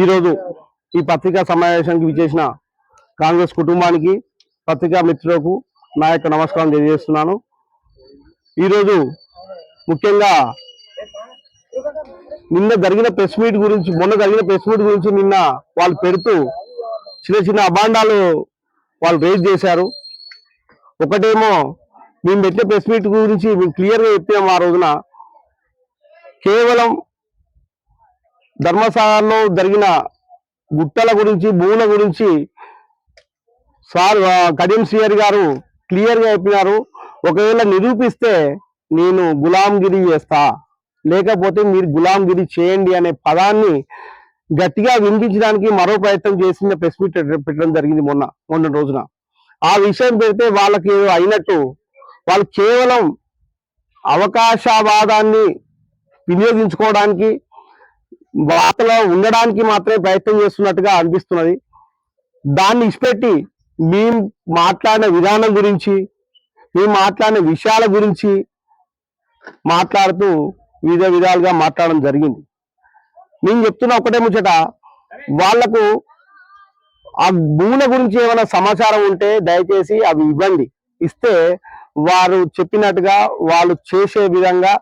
ఈరోజు ఈ పత్రికా సమావేశానికి విచ్చేసిన కాంగ్రెస్ కుటుంబానికి పత్రికా మిత్రులకు నా యొక్క నమస్కారం తెలియజేస్తున్నాను. ఈరోజు ముఖ్యంగా నిన్న జరిగిన ప్రెస్ మీట్ గురించి మొన్న జరిగిన ప్రెస్ మీట్ గురించి నిన్న వాళ్ళు పెడుతూ చిన్న చిన్న అభాండాలు వాళ్ళు రేజ్ చేశారు. ఒకటేమో మేము పెట్టిన ప్రెస్ మీట్ గురించి మేము క్లియర్గా చెప్పాము ఆ రోజున. కేవలం ధర్మశాలలో జరిగిన గుట్టల గురించి భూముల గురించి సార్ కడియం సిఆర్ గారు క్లియర్గా చెప్పినారు. ఒకవేళ నిరూపిస్తే నేను గులాంగిరి చేస్తా. లేకపోతే మీరు గులాంగిరి చేయండి అనే పదాన్ని గట్టిగా వినిపించడానికి మరో ప్రయత్నం చేసిన ప్రెస్ మీట్ పెట్టడం జరిగింది మొన్న మొన్న రోజున. ఆ విషయం పెడితే వాళ్ళకి అయినట్టు వాళ్ళు కేవలం అవకాశవాదాన్ని వినియోగించుకోవడానికి వార్తలో ఉండడానికి మాత్రమే ప్రయత్నం చేస్తున్నట్టుగా అనిపిస్తున్నది. దాన్ని ఇచ్చిపెట్టి మేము మాట్లాడిన విధానం గురించి మేము మాట్లాడిన విషయాల గురించి మాట్లాడుతూ వివిధ విధాలుగా మాట్లాడడం జరిగింది. నేను చెప్తున్న ఒకటే ముచ్చట వాళ్ళకు ఆ భూముల గురించి ఏమైనా సమాచారం ఉంటే దయచేసి అవి ఇవ్వండి. ఇస్తే వారు చెప్పినట్టుగా వాళ్ళు చేసే విధంగా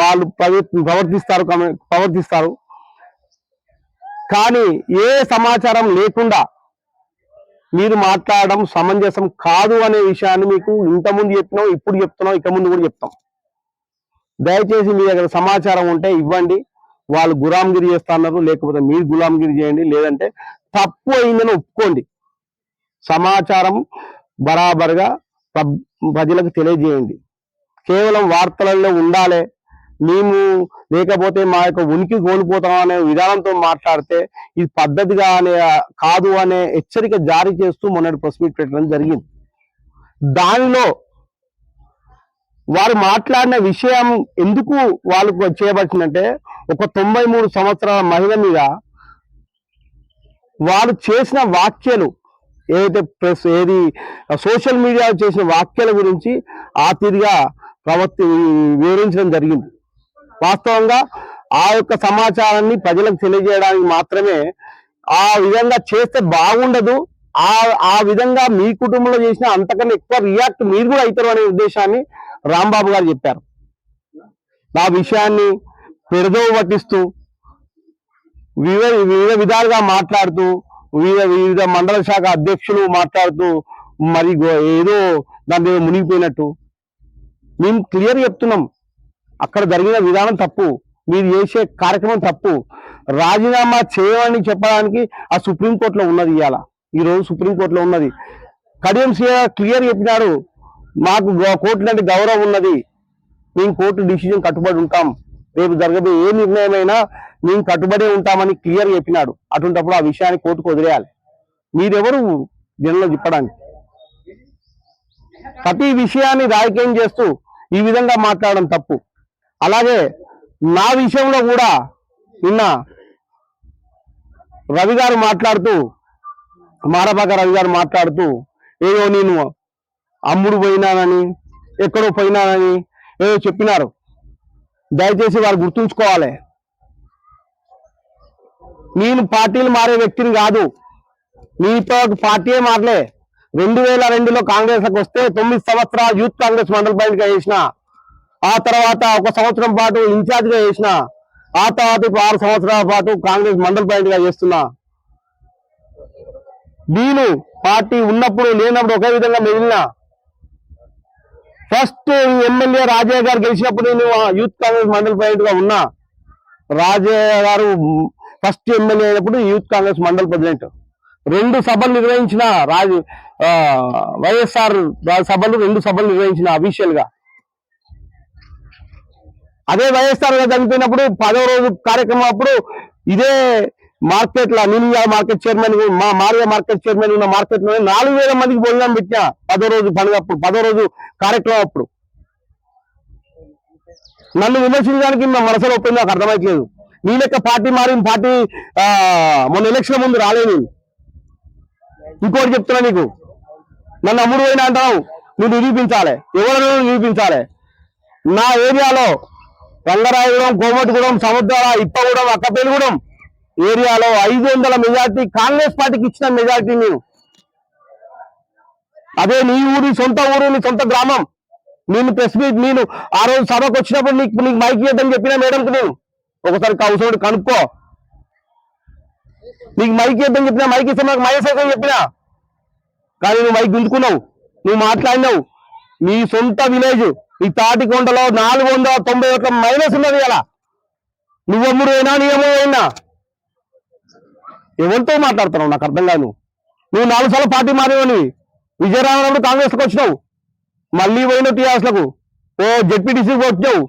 వాళ్ళు ప్రవర్తిస్తారు ప్రవర్తిస్తారు. కానీ ఏ సమాచారం లేకుండా మీరు మాట్లాడడం సమంజసం కాదు అనే విషయాన్ని మీకు ఇంతకుముందు చెప్పినాం ఇప్పుడు చెప్తున్నాం ఇక ముందు కూడా చెప్తాం. దయచేసి మీ దగ్గర సమాచారం ఉంటే ఇవ్వండి. వాళ్ళు గులాంగిరి చేస్తున్నారు లేకపోతే మీరు గులాంగిరి చేయండి. లేదంటే తప్పు అయిందని ఒప్పుకోండి. సమాచారం బరాబర్గా ప్రజలకు తెలియజేయండి. కేవలం వార్తలలో ఉండాలి. మేము లేకపోతే మా యొక్క ఉనికి కోల్పోతాం అనే విధానంతో మాట్లాడితే ఇది పద్ధతిగా అనే కాదు అనే హెచ్చరిక జారీ చేస్తూ మొన్నటి ప్రెస్ మీట్ పెట్టడం జరిగింది. దానిలో వారు మాట్లాడిన విషయం ఎందుకు వాళ్ళకు చేపట్టిందంటే ఒక తొంభై మూడు సంవత్సరాల మహిళ మీద వారు చేసిన వ్యాఖ్యలు ఏదైతే ప్రెస్ ఏది సోషల్ మీడియా చేసిన వ్యాఖ్యల గురించి ఆ తీరుగా ప్రవర్తి వివరించడం జరిగింది. వాస్తవంగా ఆ యొక్క సమాచారాన్ని ప్రజలకు తెలియజేయడానికి మాత్రమే ఆ విధంగా చేస్తే బాగుండదు. ఆ ఆ విధంగా మీ కుటుంబంలో చేసిన అంతకన్నా ఎక్కువ రియాక్ట్ మీరు కూడా అవుతారు అనే ఉద్దేశాన్ని రాంబాబు గారు చెప్పారు. ఆ విషయాన్ని పెడదోవ పట్టిస్తూ వివిధ వివిధ విధాలుగా మాట్లాడుతూ వివిధ వివిధ మండల శాఖ అధ్యక్షులు మాట్లాడుతూ మరి గో- ఏదో దాని మీద మునిగిపోయినట్టు. మేము క్లియర్ చెప్తున్నాం. అక్కడ జరిగిన విధానం తప్పు. మీరు చేసే కార్యక్రమం తప్పు. రాజీనామా చేయమని చెప్పడానికి ఆ సుప్రీంకోర్టులో ఉన్నది ఇవాళ ఈ రోజు సుప్రీంకోర్టులో ఉన్నది. కడియం క్లియర్ చెప్పినారు. మాకు కోర్టు లాంటి గౌరవం ఉన్నది. మేము కోర్టు డిసిజన్ కట్టుబడి ఉంటాం. రేపు జరగబోయే ఏ నిర్ణయమైనా మేము కట్టుబడి ఉంటామని క్లియర్ చెప్పినాడు. అటువంటిప్పుడు ఆ విషయాన్ని కోర్టుకు వదిలేయాలి. మీరెవరు? జనంలో చెప్పడానికి ప్రతి విషయాన్ని రాజకీయం చేస్తూ ఈ విధంగా మాట్లాడడం తప్పు. అలాగే నా విషయంలో కూడా నిన్న రవి గారు మాట్లాడుతూ మారపాక రవి గారు మాట్లాడుతూ ఏదో నేను అమ్ముడు పోయినానని ఎక్కడో పోయినానని ఏదో చెప్పినారు. దయచేసి వారు గుర్తుంచుకోవాలి. నేను పార్టీలు మారే వ్యక్తిని కాదు. నీతో పార్టీ మారలే. రెండు వేల రెండులో కాంగ్రెస్లకు వస్తే తొమ్మిది సంవత్సరాలు యూత్ కాంగ్రెస్ మండల పాయింట్ చేసిన ఆ తర్వాత ఒక సంవత్సరం పాటు ఇన్ఛార్జ్గా చేసిన ఆ తర్వాత ఇప్పుడు ఆరు సంవత్సరాల పాటు కాంగ్రెస్ మండల్ పాయింట్గా చేస్తున్నా నేను పార్టీ ఉన్నప్పుడు లేనప్పుడు ఒకే విధంగా మిగిలిన ఫస్ట్ ఎమ్మెల్యే రాజయ్య గారు గెలిచినప్పుడు నేను యూత్ కాంగ్రెస్ మండల్ పాయింట్గా ఉన్నా. రాజయ్య గారు ఫస్ట్ ఎమ్మెల్యే అయినప్పుడు యూత్ కాంగ్రెస్ మండల్ ప్రెసిడెంట్. రెండు సభలు నిర్వహించిన రాజు వైఎస్ఆర్ సభలు రెండు సభలు నిర్వహించిన అఫీషియల్గా. అదే వైఎస్ఆర్ గారు చనిపోయినప్పుడు పదో రోజు కార్యక్రమం అప్పుడు ఇదే మార్కెట్లో నేను మార్కెట్ చైర్మన్ మా మారియా మార్కెట్ చైర్మన్ ఉన్న మార్కెట్లో నాలుగు వేల మందికి భోజనం పెట్టినా పదో రోజు పండుగ అప్పుడు పదో రోజు కార్యక్రమం అప్పుడు. నన్ను విమర్శించడానికి నా మనసులో ఒప్పింది నాకు అర్థమైతలేదు నీ లెక్క పార్టీ మారి పార్టీ మొన్న ఎలక్షన్ ముందు రాలేదు. ఇంకోటి చెప్తున్నా నీకు. నన్ను అమ్ముడు పోయినా అంటావు నువ్వు నిరూపించాలి. ఎవరు నిరూపించాలి. నా ఏరియాలో రంగరాయగూడెం కోమటిగూడెం సముద్రాల ఇప్పగూడెం అక్కపేలిగూడెం ఏరియాలో ఐదు వందల మెజార్టీ కాంగ్రెస్ పార్టీకి ఇచ్చిన మెజార్టీ నేను అదే నీ ఊరి సొంత ఊరు నీ సొంత గ్రామం. నేను ప్రెస్ మీట్ నేను ఆ రోజు సభకు వచ్చినప్పుడు నీకు నీకు మైక్ ఇద్దని చెప్పిన మేడంకి నేను. ఒకసారి కౌసోడు కనుక్కో. నీకు మైక్ ఇద్దని చెప్పిన మైక్ ఇస్తే నాకు మైక్ చెప్పిన? కానీ నువ్వు మైక్ గుంజుకున్నావు. నువ్వు మాట్లాడినావు. నీ సొంత విలేజ్ ఈ తాటికొండలో నాలుగు వందల తొంభై ఒకటి మైనస్ ఉన్నది అలా నువ్వెమ్ముడు అయినా నీ ఏమో అయినా. ఎవరితో మాట్లాడుతున్నావు? నాకు అర్థం కాదు. నువ్వు. నాలుగు సార్లు పార్టీ మారేవని విజయరామరావు కాంగ్రెస్కి వచ్చినావు. మళ్ళీ పోయిన టీఆర్ఎస్లకు. ఓ జెడ్పీటీసీకి వచ్చావు.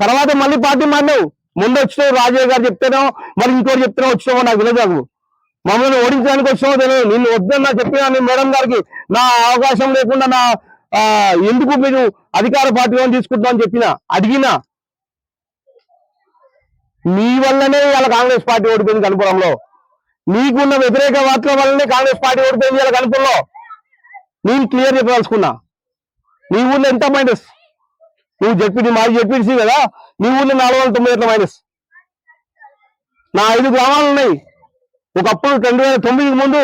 తర్వాత మళ్ళీ పార్టీ మారినావు. ముందు వచ్చినావు రాజయ్య గారు చెప్తేనో మరి ఇంకోటి చెప్తేనో వచ్చినావో నాకు తెలియదు మమ్మల్ని ఓడించడానికి వచ్చినావో తెలియదు. నిన్ను వద్దన్నా చెప్పినా నేను మేడం గారికి నా అవకాశం లేకుండా నా ఎందుకు మీరు అధికార పార్టీ తీసుకుంటాం అని చెప్పిన అడిగినా నీ వల్లనే ఇవాళ కాంగ్రెస్ పార్టీ ఓడిపోయింది కనుపురంలో. నీకున్న వ్యతిరేక వార్తల వల్లనే కాంగ్రెస్ పార్టీ ఓడిపోయింది ఇవాళ కనుపురంలో. నేను క్లియర్ చెప్పదలుచుకున్నా నీ ఊళ్ళో ఎంత మైనస్? నువ్వు జడ్పీటీ మాది జడ్పీటీసీ కదా నీ ఊళ్ళో నాలుగు వందల తొంభై ఒకటి మైనస్? నా ఐదు గ్రామాలు ఉన్నాయి. ఒకప్పుడు రెండు వేల తొమ్మిదికి ముందు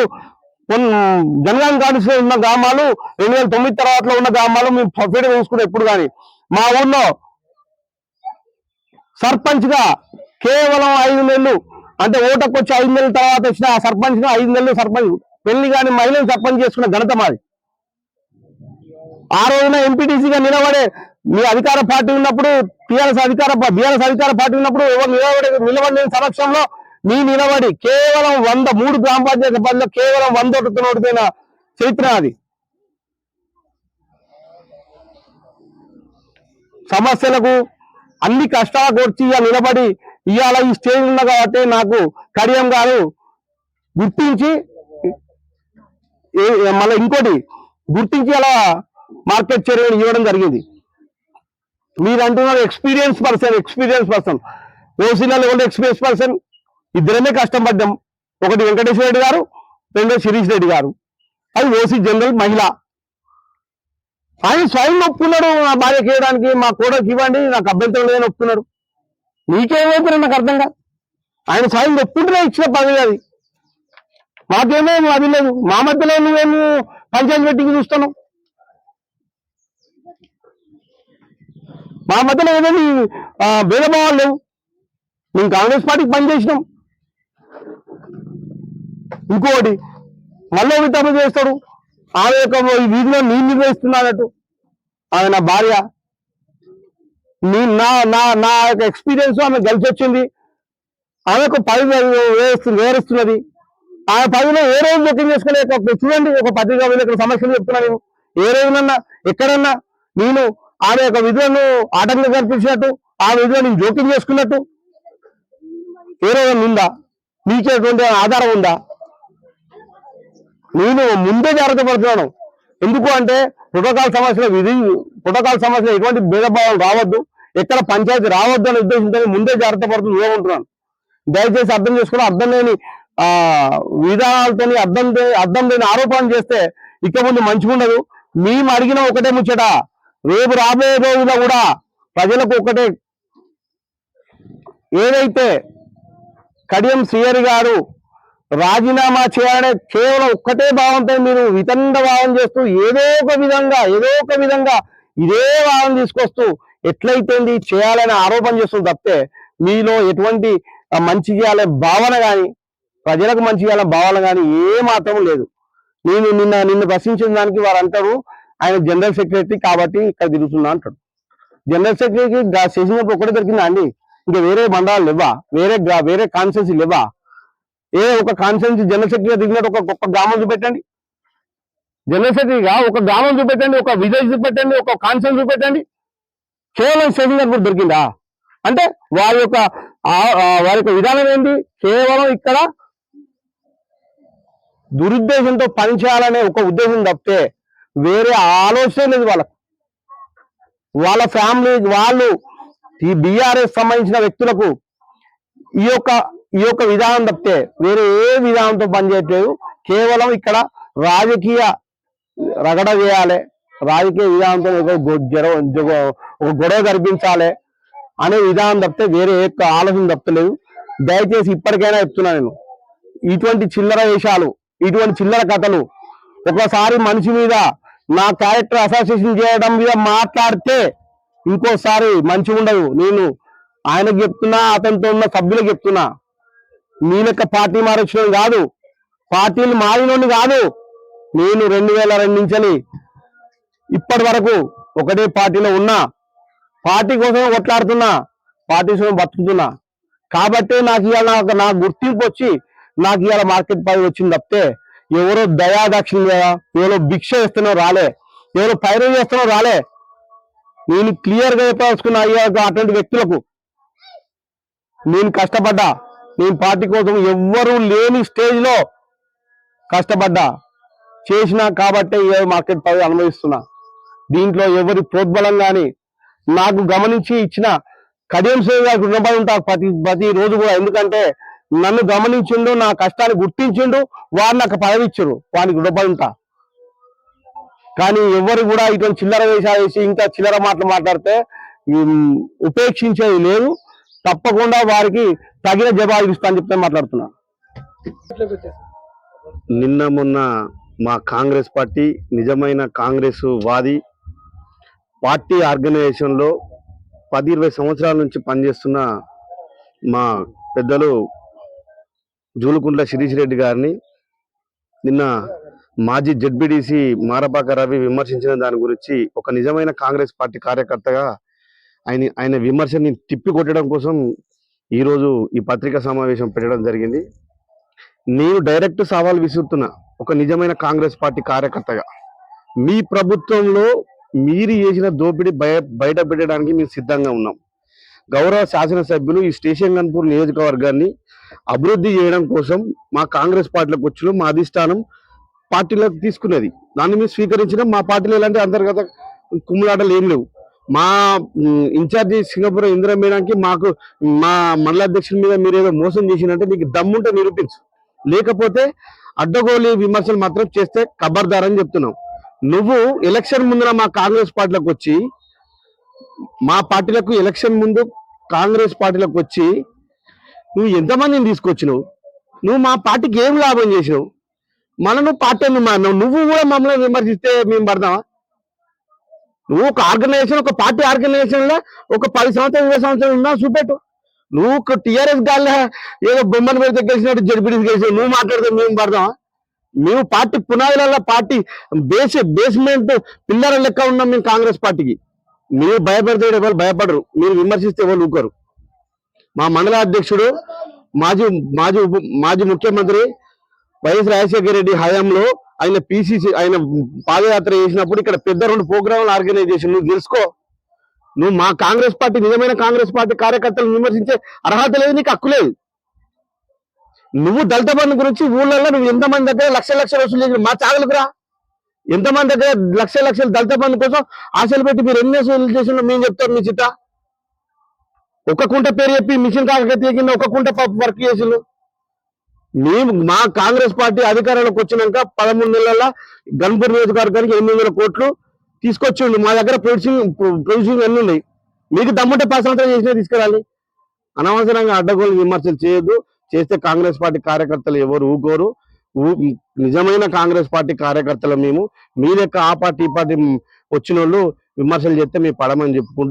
జనగాం కాన్స్టిట్యూన్సీ ఉన్న గ్రామాలు రెండు వేల తొమ్మిది తర్వాత ఉన్న గ్రామాలు మేము పర్ఫెక్ట్ చూసుకున్నాం ఎప్పుడు కానీ. మా ఊర్లో సర్పంచ్గా కేవలం ఐదు నెలలు అంటే ఓటకు వచ్చి ఐదు నెలల తర్వాత వచ్చిన ఆ సర్పంచ్గా ఐదు నెలలు సర్పంచ్ పెళ్ళి కానీ మహిళలు సర్పంచ్ చేసుకున్న ఘనత మాది. ఆ రోజున ఎంపీటీసీగా నిలబడే మీ అధికార పార్టీ ఉన్నప్పుడు టీఆర్ఎస్ అధికార బీఆర్ఎస్ అధికార పార్టీ ఉన్నప్పుడు ఎవరు నిలబడే నిలబడిన సమక్షంలో మీ నిలబడి కేవలం వంద మూడు గ్రామ పంచాయతీ కేవలం వంద ఓటుతో ఓడిపోయిన చరిత్ర అది. సమస్యలకు అన్ని కష్టాల వచ్చి నిలబడి ఇవాళ ఈ స్టేజ్ ఉన్న కాబట్టి నాకు కడియం గారు గుర్తించి మళ్ళీ ఇంకోటి గుర్తించి అలా మార్కెట్ చర్యలు ఇవ్వడం జరిగింది. మీరు అంటున్నారు ఎక్స్పీరియన్స్ పర్సన్ ఎక్స్పీరియన్స్ పర్సన్. ఓసీలలో ఉండే ఎక్స్పీరియన్స్ పర్సన్ ఇద్దరమే కష్టం పడ్డాం ఒకటి వెంకటేశ్వర రెడ్డి గారు రెండో శిరీష్ రెడ్డి గారు. అది ఓసీ జనరల్ మహిళ. ఆయన స్వయం ఒప్పుకున్నాడు నా భార్యకి ఇవ్వడానికి మా కోడకి ఇవ్వండి నాకు అభ్యంతరం లేదని ఒప్పుకున్నాడు. నీకేమైపోయినా నాకు అర్థం కాదు. ఆయన స్వయం ఒప్పుకుంటేనే ఇచ్చిన పదవి అది. మాకేమో అది లేదు. మా మధ్యలో నువ్వేమో పంచాయతీ మీటింగ్ చూస్తాను మా మధ్యలో ఏదైనా భేదభావాలు లేవు. మేము కాంగ్రెస్ పార్టీకి పనిచేసినాం. ఇంకోటి మళ్ళీ వితరణ చేస్తాడు. ఆమె యొక్క ఈ వీధిలో నేను నిర్వహిస్తున్నానట్టు ఆమె నా భార్య. నీ నా నా నా యొక్క ఎక్స్పీరియన్స్ ఆమె గెలిచి వచ్చింది ఆమె ఒక పదవి వేస్తుంది వేరుస్తున్నది. ఆ పదవిలో ఏ రోజు జోక్యం చేసుకునే ఒక చూడండి ఒక పత్రికా విలేకరుల సమస్యలు చెప్తున్నా నేను. ఏ రోజునన్నా ఎక్కడన్నా నేను ఆమె యొక్క విధులను ఆటంకం కనిపించినట్టు ఆ విధులను నేను జోక్యం చేసుకున్నట్టు. ఏ రోజు ఉందా నీకేటువంటి ఆధారం ఉందా? నేను ముందే జాగ్రత్త పడుతున్నాను. ఎందుకు అంటే ప్రోటోకాల్ సమస్యలో విధి ప్రోటోకాల్ సమస్యలో ఎటువంటి భేదభావం రావద్దు. ఎక్కడ పంచాయతీ రావద్దు అనే ఉద్దేశంతో ముందే జాగ్రత్త పడుతూ ఉంటున్నాను దయచేసి అర్థం చేసుకుని అర్థం లేని ఆ విధానాలతో అర్థం అర్థం లేని ఆరోపణలు చేస్తే ఇక ముందు మంచిగుండదు మేము అడిగిన ఒకటే ముచ్చట రేపు రాబోయే రోజుల్లో కూడా ప్రజలకు ఒకటే. ఏదైతే కడియం శ్రీహరి గారు రాజీనామా చేయాలనే కేవలం ఒక్కటే భావంతో మీరు వితండ భావం చేస్తూ ఏదో ఒక విధంగా ఏదో ఒక విధంగా ఇదే భావం తీసుకొస్తూ ఎట్లయితే చేయాలని ఆరోపణ చేస్తుంది తప్పితే మీలో ఎటువంటి మంచి చేయాలనే భావన కానీ ప్రజలకు మంచి చేయాలనే భావన కానీ ఏమాత్రం లేదు. నేను నిన్న నిన్ను ప్రశ్నించిన దానికి వారు అంటారు ఆయన జనరల్ సెక్రటరీ కాబట్టి ఇక్కడ తిరుగుతున్నా అంటాడు. జనరల్ సెక్రటరీకి చేసినప్పుడు ఒకటే దొరికిందా అండి? ఇంకా వేరే మండలాలు లేవా? వేరే వేరే కాన్స్టెన్సీ లేవా? ఏ ఒక కాన్స్టెన్సీ జనరల్ దిగినట్టు ఒక గొప్ప గ్రామం చూపెట్టండి. జనరల్ సెక్రటరీగా ఒక గ్రామం చూపెట్టండి ఒక విలేజ్ చూపెట్టండి ఒక కాన్స్టెన్స్ చూపెట్టండి. కేవలం స్టేషన్ కూడా దొరికిందా? అంటే వారి యొక్క వారి యొక్క విధానం ఏంటి? కేవలం ఇక్కడ దురుద్దేశంతో పనిచేయాలనే ఒక ఉద్దేశం తప్పితే వేరే ఆలోచన లేదు వాళ్ళకు. వాళ్ళ ఫ్యామిలీ వాళ్ళు ఈ బీఆర్ఎస్ సంబంధించిన వ్యక్తులకు ఈ యొక్క ఈ యొక్క విధానం తప్పితే వేరే ఏ విధానంతో పనిచేయట్లేదు. కేవలం ఇక్కడ రాజకీయ రగడ చేయాలి రాజకీయ విధానంతో ఒక ఒక గొడవ కనిపించాలి అనే విధానం తప్పితే వేరే యొక్క ఆలోచన తప్పలేదు. దయచేసి ఇప్పటికైనా చెప్తున్నా నేను. ఇటువంటి చిల్లర వేషాలు ఇటువంటి చిల్లర కథలు ఒకసారి మనిషి మీద నా క్యారెక్టర్ అసోసియేషన్ చేయడం మీద మాట్లాడితే ఇంకోసారి మంచిగా ఉండదు నేను ఆయనకు చెప్తున్నా అతనితో ఉన్న సభ్యులకు చెప్తున్నా. మీ యొక్క పార్టీ మారొచ్చిన కాదు. పార్టీలు మారినోని కాదు. నేను రెండు వేల రెండు నుంచి ఇప్పటి వరకు ఒకటే పార్టీలో ఉన్నా. పార్టీ కోసం కొట్లాడుతున్నా. పార్టీ కోసం బతుకుతున్నా. కాబట్టి నాకు ఇవాళ నాకు నా గుర్తింపు వచ్చి నాకు ఇవాళ మార్కెట్ పై వచ్చింది తప్పితే ఎవరో దయాదక్షిణ లేదా ఎవరో భిక్ష ఇస్తున్నా రాలే. ఎవరో పైరం చేస్తున్నా రాలే. నేను క్లియర్గా చెప్పదలుచుకున్నా అటువంటి వ్యక్తులకు నేను కష్టపడ్డా. నేను పార్టీ కోసం ఎవ్వరూ లేని స్టేజ్లో కష్టపడ్డా. చేసినా కాబట్టి ఏ మార్కెట్ పదవి అనుభవిస్తున్నా. దీంట్లో ఎవరి ప్రోద్బలం కానీ నాకు గమనించి ఇచ్చిన కడియం సేవ గారికి రుణపడి ఉంటా ప్రతి ప్రతి రోజు కూడా. ఎందుకంటే నన్ను గమనించిండు నా కష్టాన్ని గుర్తించిండు వారు నాకు పదవిచ్చారు వానికి రుణపడి ఉంటా. కానీ ఎవరు కూడా ఇటువంటి చిల్లర వేషాలు వేసి ఇంకా చిల్లర మాటలు మాట్లాడితే ఉపేక్షించేది లేదు. తప్పకుండా వారికి తగిన జవాబు ఇస్తా అని చెప్తే మాట్లాడుతున్నా. నిన్న మొన్న మా కాంగ్రెస్ పార్టీ నిజమైన కాంగ్రెస్ వాది పార్టీ ఆర్గనైజేషన్లో పది ఇరవై సంవత్సరాల నుంచి పనిచేస్తున్న మా పెద్దలు జూలుకుంట్ల శిరీష్ రెడ్డి గారిని నిన్న మాజీ జడ్బిడిసి మారపాక రవి విమర్శించిన దాని గురించి ఒక నిజమైన కాంగ్రెస్ పార్టీ కార్యకర్తగా ఆయన ఆయన విమర్శని తిప్పికొట్టడం కోసం ఈరోజు ఈ పత్రికా సమావేశం పెట్టడం జరిగింది. నేను డైరెక్ట్ సవాల్ విసురుతున్నా ఒక నిజమైన కాంగ్రెస్ పార్టీ కార్యకర్తగా. మీ ప్రభుత్వంలో మీరు చేసిన దోపిడీ బయ బయట పెట్టడానికి మేము సిద్ధంగా ఉన్నాం. గౌరవ శాసనసభ్యులు ఈ స్టేషన్ గన్పూర్ నియోజకవర్గాన్ని అభివృద్ధి చేయడం కోసం మా కాంగ్రెస్ పార్టీలకు వచ్చిన మా అధిష్టానం పార్టీలకు తీసుకున్నది. దాన్ని మేము స్వీకరించడం మా పార్టీలో ఎలాంటి అంతర్గత కుమ్ములాటలు ఏం లేవు. మా ఇన్ఛార్జి సింగపూర్ ఇందిరా మేడానికి మాకు మా మండల అధ్యక్షుడి మీద మీరు ఏదో మోసం చేసినంటే నీకు దమ్ముంటే నిరూపించు. లేకపోతే అడ్డగోలి విమర్శలు మాత్రం చేస్తే కబర్దారని అని చెప్తున్నాం. నువ్వు ఎలక్షన్ ముందున మా కాంగ్రెస్ పార్టీలకు వచ్చి మా పార్టీలకు ఎలక్షన్ ముందు కాంగ్రెస్ పార్టీలకు వచ్చి నువ్వు ఎంతమందిని తీసుకొచ్చినావు? నువ్వు మా పార్టీకి ఏం లాభం చేసినావు? మన నువ్వు నువ్వు కూడా మమ్మల్ని విమర్శిస్తే మేము పడదామా నువ్వు ఒక ఆర్గనైజేషన్ ఒక పార్టీ ఆర్గనైజేషన్లో ఒక పది సంవత్సరం ఇరవై సంవత్సరాలు ఉన్నా చూపెట్టు. నువ్వు ఒక టీఆర్ఎస్ గాలి ఏదో బొమ్మను పెడితే గెలిచినట్టు జడ్పీటీ గెలిచి నువ్వు మాట్లాడితే మేము పడదాం మేము పార్టీ పునాదులలో పార్టీ బేస్ బేస్మెంట్ పిల్లల లెక్క ఉన్నాం మేము కాంగ్రెస్ పార్టీకి. మీరు భయపడితే ఎవరు భయపడరు. మీరు విమర్శిస్తే ఎవరు ఊకరు మా మండల అధ్యక్షుడు మాజీ మాజీ మాజీ ముఖ్యమంత్రి వైఎస్ రాజశేఖర రెడ్డి హయాంలో ఆయన పిసిసి ఆయన పాదయాత్ర చేసినప్పుడు ఇక్కడ పెద్ద రెండు ప్రోగ్రాంలు ఆర్గనైజ్ చేసి నువ్వు తెలుసుకో. నువ్వు మా కాంగ్రెస్ పార్టీ నిజమైన కాంగ్రెస్ పార్టీ కార్యకర్తలను విమర్శించే అర్హత లేదు నీకు హక్కు లేదు. నువ్వు దళిత బంధు గురించి ఊళ్ళల్లో నువ్వు ఎంతమంది దగ్గర లక్ష లక్షలు వసూలు చేసిన మా చాగలకురా ఎంతమంది దగ్గర లక్ష లక్షలు దళిత బంధు కోసం ఆశలు పెట్టి మీరు ఎన్ని వసూలు చేసిన మేము చెప్తారు మీ చిత్త. ఒక కుంట పేరు చెప్పి మిషన్ కాకతీయ కింద ఒక కుంట వర్క్ చేసిండు మేము మా కాంగ్రెస్ పార్టీ అధికారంలోకి వచ్చినాక పదమూడు నెలల గన్పూర్ నియోజకవర్గానికి ఎనిమిది వందల కోట్లు తీసుకొచ్చిండు. మా దగ్గర ప్రొడ్యూసింగ్ ప్రొడ్యూసింగ్ అన్ని ఉన్నాయి. మీకు దమ్ముంటే పది చేసినా తీసుకురాలి. అనవసరంగా అడ్డగోలు విమర్శలు చేయొద్దు. చేస్తే కాంగ్రెస్ పార్టీ కార్యకర్తలు ఎవరు ఊకోరు. ఊ- నిజమైన కాంగ్రెస్ పార్టీ కార్యకర్తలు మేము. మీ లెక్క ఆ పార్టీ ఈ పార్టీ వచ్చిన వాళ్ళు విమర్శలు చేస్తే మేము పడమని చెప్పుకుంటూ